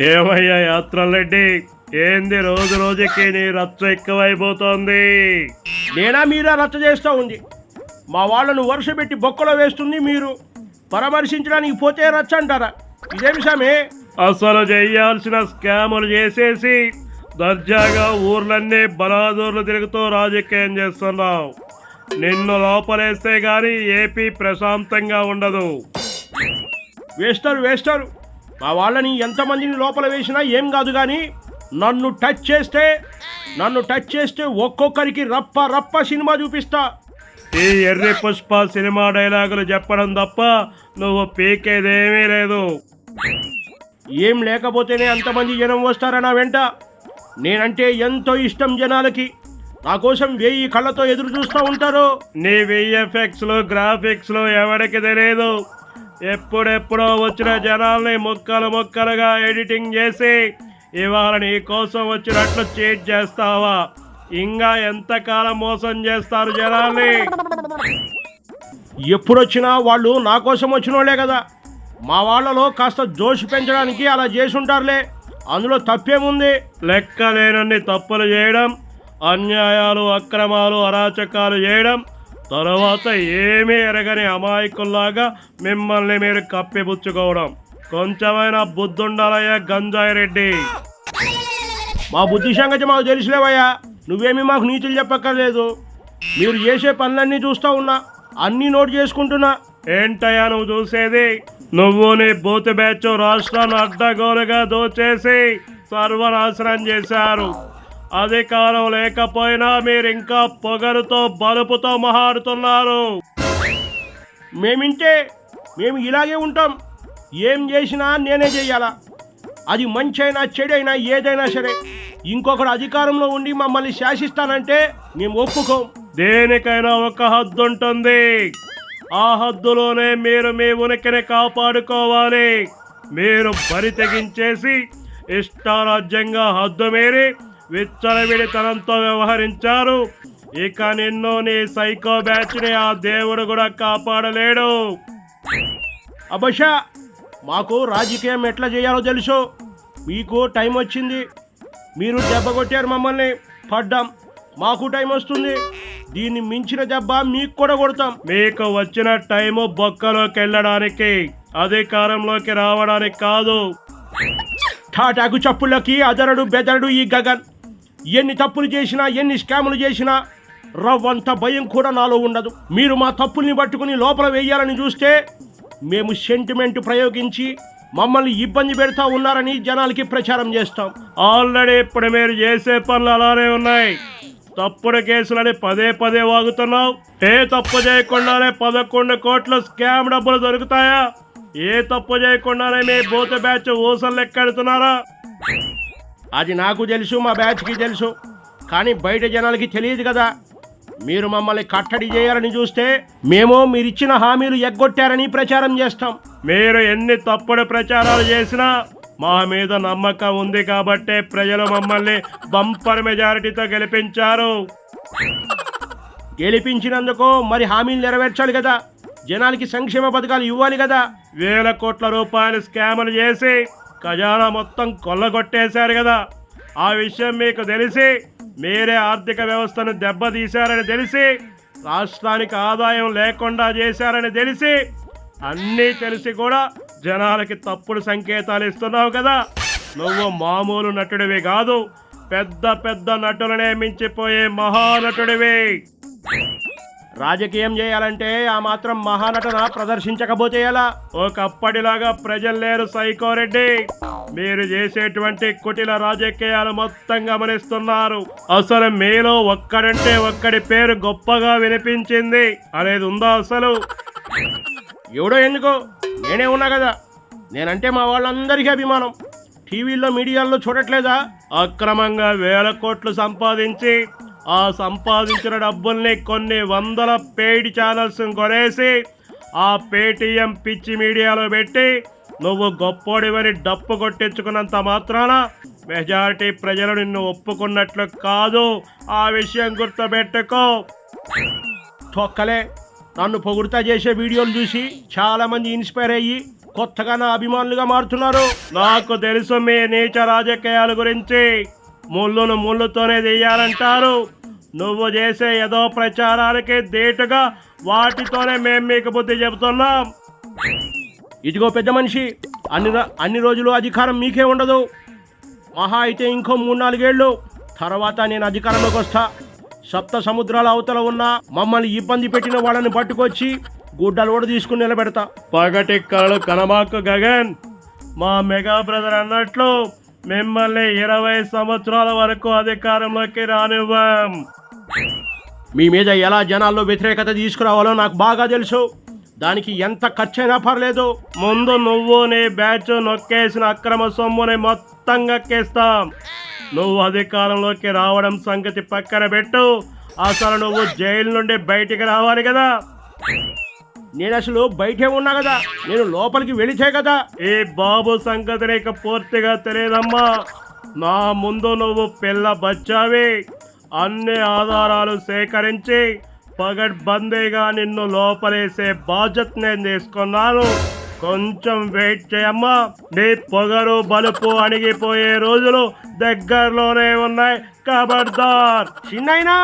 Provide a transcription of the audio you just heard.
ఏమయ్యా యాత్రలెడ్డి ఏంది రోజు రోజుకి నీ రచ్చ ఎక్కువైపోతోంది? నేనా మీరా రచ్చ చేస్తూ ఉంది. మా వాళ్ళను వరుస పెట్టి బొక్కలో వేస్తుంది మీరు. పరామర్శించడానికి పోతే రచ్చ అంటారా? ఇదేమి సామే? అసలు చేయాల్సిన స్కాములు చేసేసి దర్జాగా ఊర్లన్నీ బలాదూర్లు తిరుగుతూ రాజకీయం చేస్తున్నావు. నిన్ను లోపలేస్తే గాని ఏపీ ప్రశాంతంగా ఉండదు. వేస్తారు వేస్తారు. మా వాళ్ళని ఎంతమందిని లోపల వేసినా ఏం కాదు కానీ నన్ను టచ్ చేస్తే నన్ను టచ్ చేస్తే ఒక్కొక్కరికి రప్ప రప్ప సినిమా చూపిస్తా. ఈ ఎర్రి పుష్ప సినిమా డైలాగులు చెప్పడం తప్ప నువ్వు పీకేదేమీ లేదు. ఏం లేకపోతేనే అంతమంది జనం వస్తారా నా వెంట? నేనంటే ఎంతో ఇష్టం జనాలకి. నా కోసం వెయ్యి కళ్ళతో ఎదురు చూస్తూ ఉంటారు. నీ విఎఫ్ఎక్స్లో గ్రాఫిక్స్లో ఎవరికి తెలియదు ఎప్పుడెప్పుడో వచ్చిన జనాల్ని ముక్కలు ముక్కలుగా ఎడిటింగ్ చేసి ఇవాళ నీ కోసం వచ్చినట్లు చీట్ చేస్తావా? ఇంకా ఎంతకాలం మోసం చేస్తారు జనాల్ని? ఎప్పుడొచ్చినా వాళ్ళు నా కోసం వచ్చిన వాళ్ళే కదా. మా వాళ్ళలో కాస్త జోష్ పెంచడానికి అలా చేసి ఉంటారులే అందులో తప్పేముంది? లెక్క లేనన్ని తప్పులు చేయడం అన్యాయాలు అక్రమాలు అరాచకాలు చేయడం తర్వాత ఏమీ ఎరగని అమాయకుల్లాగా మిమ్మల్ని మీరు కప్పిపుచ్చుకోవడం. కొంచెమైనా బుద్ధుండాలయ్యా గంజాయి రెడ్డి మా బుద్ధి సంగతి మాకు తెలుసులేవయ్యా. నువ్వేమీ మాకు నీచులు చెప్పక్కర్లేదు. మీరు చేసే పనులన్నీ చూస్తూ ఉన్నా అన్నీ నోట్ చేసుకుంటున్నా. ఏంటయ్యా నువ్వు చూసేది? నువ్వు నీ బూత్ బ్యాచ్ రాష్ట్రాన్ని అడ్డగోలుగా దోచేసి సర్వనాశనం చేశారు. అధికారం లేకపోయినా మీరు ఇంకా పొగరుతో బలుపుతో మహాడుతున్నారు. మేమింటే మేము ఇలాగే ఉంటాం. ఏం చేసినా నేనే చేయాలా? అది మంచి అయినా చెడైనా ఏదైనా సరే. ఇంకొకరు అధికారంలో ఉండి మమ్మల్ని శాసిస్తానంటే మేము ఒప్పుకోం. దేనికైనా ఒక హద్దు ఉంటుంది ఆ హద్దులోనే మీరు మీ ఉనికిని కాపాడుకోవాలి. మీరు బరి తెగించేసి ఇష్టారాజ్యంగా హద్దు మీరి విచ్చలవిడితనంతో వ్యవహరించారు. ఇక నిన్ను నీ సైకో బ్యాచ్ని ఆ దేవుడు కూడా కాపాడలేడు. అబషా మాకు రాజకీయం ఎట్లా చేయాలో తెలుసు. మీకు టైం వచ్చింది. మీరు దెబ్బ కొట్టారు మమ్మల్ని. పడ్డాం. మాకు టైం వస్తుంది. దీన్ని మించిన దెబ్బ మీకు కూడా కొడతాం. మీకు వచ్చిన టైము బొక్కలోకి వెళ్ళడానికి అధికారంలోకి రావడానికి కాదు. ఠాటాకు చప్పుళ్ళకి అదరడు బెదరడు ఈ గగన్. ఎన్ని తప్పులు చేసినా ఎన్ని స్కాములు చేసినా రవ్వంత భయం కూడా నాలో ఉండదు. మీరు మా తప్పుల్ని పట్టుకుని లోపల వేయాలని చూస్తే మేము సెంటిమెంట్ ప్రయోగించి మమ్మల్ని ఇబ్బంది పెడతా ఉన్నారని జనాలకి ప్రచారం చేస్తాం. ఆల్రెడీ ఇప్పుడు మీరు చేసే పనులు అలానే ఉన్నాయి. తప్పుడు కేసులని పదే పదే వాగుతున్నావు. ఏ తప్పు చేయకుండానే పదకొండు కోట్ల స్కామ్ డబ్బులు దొరుకుతాయా? ఏ తప్పు చేయకుండానే మీ బూత బ్యాచ్ ఊసలు లెక్కెడుతున్నారా? అది నాకు తెలుసు మా బ్యాచ్కి తెలుసు. కానీ బయట జనాలకి తెలియదు కదా. మీరు మమ్మల్ని కట్టడి చేయాలని చూస్తే మేము మీరిచ్చిన హామీలు ఎగ్గొట్టారని ప్రచారం చేస్తాం. మీరు ఎన్ని తప్పుడు ప్రచారాలు చేసినా మా మీద నమ్మకం ఉంది కాబట్టే ప్రజలు మమ్మల్ని బంపర్ మెజారిటీతో గెలిపించారు. గెలిపించినందుకు మరి హామీలు నెరవేర్చాలి కదా. జనాలకి సంక్షేమ పథకాలు ఇవ్వాలి కదా. వేల కోట్ల రూపాయలు స్కాములు చేసి ఖజానా మొత్తం కొల్లగొట్టేశారు కదా. ఆ విషయం మీకు తెలిసి మీరే ఆర్థిక వ్యవస్థను దెబ్బతీశారని తెలిసి రాష్ట్రానికి ఆదాయం లేకుండా చేశారని తెలిసి అన్నీ తెలిసి కూడా జనాలకి తప్పుడు సంకేతాలు ఇస్తున్నావు కదా. నువ్వు మామూలు నటుడివి కాదు పెద్ద పెద్ద నటులనే మించిపోయే మహానటుడివి. రాజకీయం చేయాలంటే ఆ మాత్రం మహానటన ప్రదర్శించకపోతే ఎలా? ఒకప్పటిలాగా ప్రజలు లేరు సైకోరెడ్డి మీరు చేసేటువంటి కుటిల రాజకీయాలు మొత్తం గమనిస్తున్నారు అసలు మీలో ఒక్కడంటే ఒక్కడి పేరు గొప్పగా వినిపించింది అనేది ఉందా అసలు? ఎవడో ఎందుకో? నేనే ఉన్నా కదా. నేనంటే మా వాళ్ళందరికీ అభిమానం. టీవీల్లో మీడియాల్లో చూడట్లేదా? అక్రమంగా వేల కోట్లు సంపాదించి ఆ సంపాదించిన డబ్బుల్ని కొన్ని వందల పెయిడ్ ఛానల్స్ కొనేసి ఆ పేటీఎం పిచ్చి మీడియాలో పెట్టి నువ్వు గొప్పోడివని డప్పు కొట్టించుకున్నంత మాత్రాన మెజారిటీ ప్రజలు నిన్ను ఒప్పుకున్నట్లు కాదు. ఆ విషయం గుర్తుపెట్టుకో. తొక్కలే నన్ను పొగుడుతా చేసే వీడియోలు చూసి చాలామంది ఇన్స్పైర్ అయ్యి కొత్తగా నా అభిమానులుగా మారుతున్నారు. నాకు తెలుసు మీ నీచ రాజకీయాల గురించి. ముళ్ళును ముళ్ళుతోనే తీయాలంటారు నువ్వు చేసే ఏదో ప్రచారానికి ధీటుగా వాటితోనే మేము మీకు బుద్ధి చెబుతున్నాం. ఇదిగో పెద్ద మనిషి అన్ని అన్ని రోజులు అధికారం మీకే ఉండదు. మహా అయితే ఇంకో మూడు నాలుగేళ్ళు తర్వాత నేను అధికారంలోకి వస్తా. సప్త సముద్రాల అవతల ఉన్న మమ్మల్ని ఇబ్బంది పెట్టిన వాళ్ళని పట్టుకొచ్చి గుడ్డలు కూడా తీసుకుని నిలబెడతా. పగటి కళలు కనమాకు గగన్. మా మెగా బ్రదర్ అన్నట్లు మిమ్మల్ని ఇరవై సంవత్సరాల వరకు అధికారంలోకి రానివ్వం. మీ మీద ఎలా జనాల్లో వ్యతిరేకత తీసుకురావాలో నాకు బాగా తెలుసు. దానికి ఎంత ఖర్చైనా పర్లేదు. ముందు నువ్వు నీ బ్యాచ్ నొక్కేసిన అక్రమ సొమ్ముని మొత్తం కక్కేస్తాం నువ్వు అధికారంలోకి రావడం సంగతి పక్కన పెట్టు. అసలు నువ్వు జైలు నుండి బయటికి రావాలి కదా. నేను అసలు బయటే ఉన్నా కదా. నేను లోపలికి వెళితే కదా. ఏ బాబు సంగతి నీకు పూర్తిగా తెలియదమ్మా. నా ముందు నువ్వు పిల్ల బచ్చావే. అన్ని ఆధారాలు సేకరించి పగడ్బందీగా నిన్ను లోపలేసే బాధ్యత నేను తీసుకున్నాను. కొంచెం వెయిట్ చేయమ్మా. నీ పొగరు బలుపు అణిగిపోయే రోజులు దగ్గరలోనే ఉన్నాయి. కబడ్దార్ చిన్నైనా